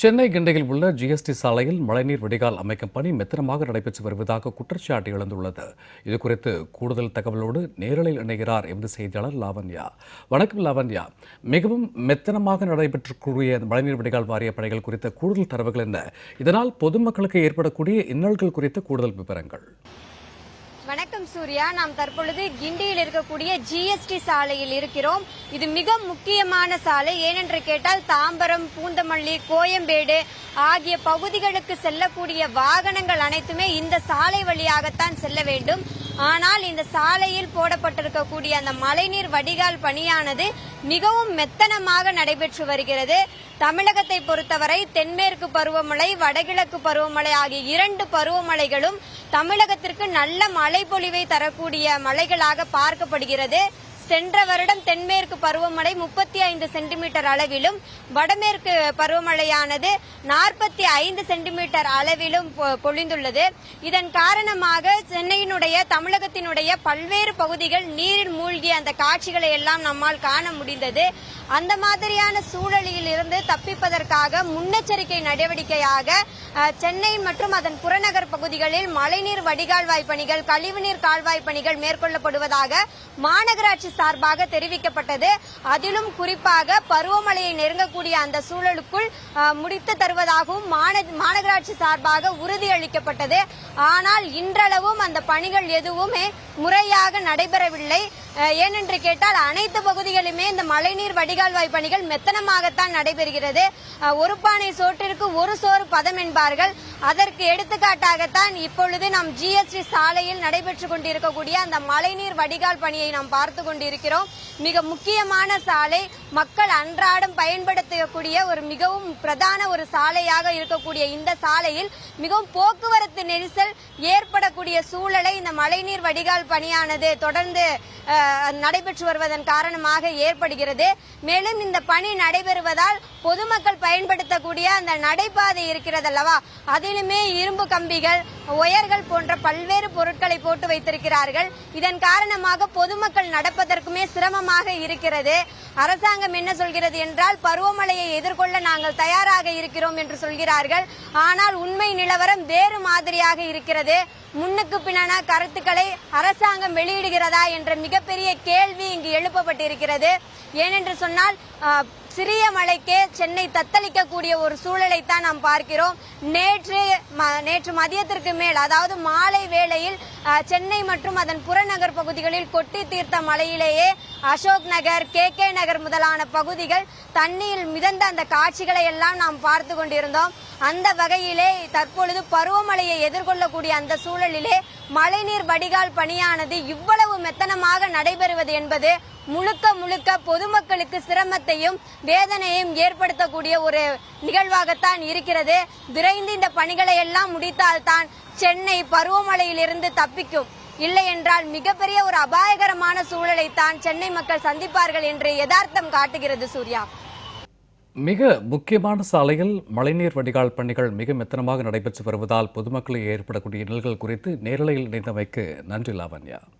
சென்னை கிண்டையில் உள்ள ஜிஎஸ்டி சாலையில் மழைநீர் வடிகால் அமைக்கும் பணி மெத்தனமாக நடைபெற்று வருவதாக குற்றச்சாட்டு எழுந்துள்ளது. இது குறித்து கூடுதல் தகவலோடு நேரலில் இணைகிறார் எமது செய்தியாளர் லாவண்யா. வணக்கம் லாவண்யா. மிகவும் மெத்தனமாக நடைபெற்றக்கூடிய மழைநீர் வடிகால் வாரிய பணிகள் குறித்த கூடுதல் தரவுகள் என்ன? இதனால் பொதுமக்களுக்கு ஏற்படக்கூடிய இன்னல்கள் குறித்த கூடுதல் விவரங்கள். வணக்கம் சூர்யா. நாம் தற்பொழுது கிண்டியில் இருக்கக்கூடிய ஜிஎஸ்டி சாலையில் இருக்கிறோம். இது மிக முக்கியமான சாலை. ஏனென்று கேட்டால் தாம்பரம் பூந்தமல்லி கோயம்பேடு ஆகிய பகுதிகளுக்கு செல்லக்கூடிய வாகனங்கள் அனைத்துமே இந்த சாலை வழியாகத்தான் செல்ல வேண்டும். ஆனால் இந்த சாலையில் போடப்பட்டிருக்கக்கூடிய அந்த மழைநீர் வடிகால் பணியானது மிகவும் மெத்தனமாக நடைபெற்று வருகிறது. தமிழகத்தை பொறுத்தவரை தென்மேற்கு பருவமழை வடகிழக்கு பருவமழை ஆகிய இரண்டு பருவமழைகளும் தமிழகத்திற்கு நல்ல மழை பொழிவை தரக்கூடிய மழைகளாக பார்க்கப்படுகிறது. சென்ற வருடம் தென்மேற்கு பருவமழை முப்பத்தி ஐந்து சென்டிமீட்டர் அளவிலும் வடமேற்கு பருவமழையானது நாற்பத்தி ஐந்து சென்டிமீட்டர் அளவிலும் பொ- பொழிந்துள்ளது. இதன் காரணமாக சென்னையினுடைய தமிழகத்தினுடைய பல்வேறு பகுதிகள் நீரில் மூழ்கிய அந்த காட்சிகளை எல்லாம் நம்மால் காண முடிந்தது. அந்த மாதிரியான சூழலில் இருந்து தப்பிப்பதற்காக முன்னெச்சரிக்கை நடவடிக்கையாக சென்னை மற்றும் அதன் புறநகர் பகுதிகளில் மழைநீர் வடிகால்வாய் பணிகள் கழிவுநீர் கால்வாய் பணிகள் மேற்கொள்ளப்படுவதாக மாநகராட்சி சார்பாக தெரிவிக்கப்பட்டது. அதிலும் குறிப்பாக பருவமழையை நெருங்கக்கூடிய அந்த சூழலுக்குள் முடித்து தருவதாகவும் மாநகராட்சி சார்பாக உறுதியளிக்கப்பட்டது. ஆனால் இன்றளவும் அந்த பணிகள் எதுவுமே முறையாக நடைபெறவில்லை. ஏனென்று கேட்டால் அனைத்து பகுதிகளுமே இந்த மழைநீர் வடிகால்வாய் பணிகள் மெத்தனமாகத்தான் நடைபெறுகிறது. ஒரு பானை சோற்றிற்கு ஒரு சோறு பதம் என்பார்கள். அதற்கு எடுத்துக்காட்டாகத்தான் இப்பொழுது நாம் ஜிஎஸ்டி சாலையில் நடைபெற்று கொண்டிருக்கக்கூடிய அந்த மழைநீர் வடிகால் பணியை நாம் பார்த்து கொண்டிருக்கிறோம். மிக முக்கியமான சாலை மக்கள் அன்றாடம் பயன்படுத்தக்கூடிய ஒரு மிகவும் பிரதான ஒரு சாலையாக இருக்கக்கூடிய இந்த சாலையில் மிகவும் போக்குவரத்து நெரிசல் ஏற்படக்கூடிய சூழலை இந்த மழைநீர் வடிகால் பணியானது தொடர்ந்து நடைபெற்று வருவதன் காரணமாக ஏற்படுகிறது. மேலும் இந்த பணி நடைபெறுவதால் பொதுமக்கள் பயன்படுத்தக்கூடிய அந்த நடைபாதை இருக்கிறது அல்லவா? அதிலுமே இரும்பு கம்பிகள் ஒயர்கள் போன்ற பல்வேறு பொருட்களை போட்டு வைத்திருக்கிறார்கள். இதன் காரணமாக பொதுமக்கள் நடப்பதற்குமே சிரமமாக இருக்கிறது. அரசாங்கம் என்ன சொல்கிறது என்றால் பருவமழையை எதிர்கொள்ள நாங்கள் தயாராக இருக்கிறோம் என்று சொல்கிறார்கள். ஆனால் உண்மை நிலவரம் வேறு மாதிரியாக இருக்கிறது. முன்னுக்கு பின்னான கருத்துக்களை அரசாங்கம் வெளியிடுகிறதா என்ற மிகப்பெரிய கேள்வி இங்கு எழுப்பப்பட்டிருக்கிறது. ஏனென்று சொன்னால் சிறிய மழைக்கே சென்னை தத்தளிக்கக்கூடிய ஒரு சூழலைத்தான் நாம் பார்க்கிறோம். நேற்று ம- நேற்று மதியத்திற்கு மேல் அதாவது மாலை வேளையில் சென்னை மற்றும் அதன் புறநகர் பகுதிகளில் கொட்டி தீர்த்த மழையிலேயே அசோக் நகர் கே கே நகர் முதலான பகுதிகள் தண்ணீரில் மிதந்த அந்த காட்சிகளை எல்லாம் நாம் பார்த்து கொண்டிருந்தோம். அந்த வகையிலே தற்பொழுது பருவமழையை எதிர்கொள்ளக்கூடிய அந்த சூழலிலே மழைநீர் வடிகால் பணியானது இவ்வளவு மெத்தனமாக நடைபெறுவது என்பது முழுக்க முழுக்க பொதுமக்களுக்கு சிரமத்தையும் வேதனையும் ஏற்படுத்தக்கூடிய ஒரு நிகழ்வாகத்தான் இருக்கிறது. விரைந்து இந்த பணிகளை எல்லாம் முடித்தால்தான் சென்னை பருவமழையிலிருந்து தப்பிக்கும். இல்லை என்றால் மிகப்பெரிய ஒரு அபாயகரமான சூழலை தான் சென்னை மக்கள் சந்திப்பார்கள் என்று யதார்த்தம் காட்டுகிறது சூர்யா. மிக முக்கியமான சாலையில் மழைநீர் வடிகால் பணிகள் மிக மெத்தனமாக நடைபெற்று வருவதால் பொதுமக்களுக்கு ஏற்படக்கூடிய இன்னல்கள் குறித்து நேரலையில் இணைந்தமைக்கு நன்றி லாவண்யா.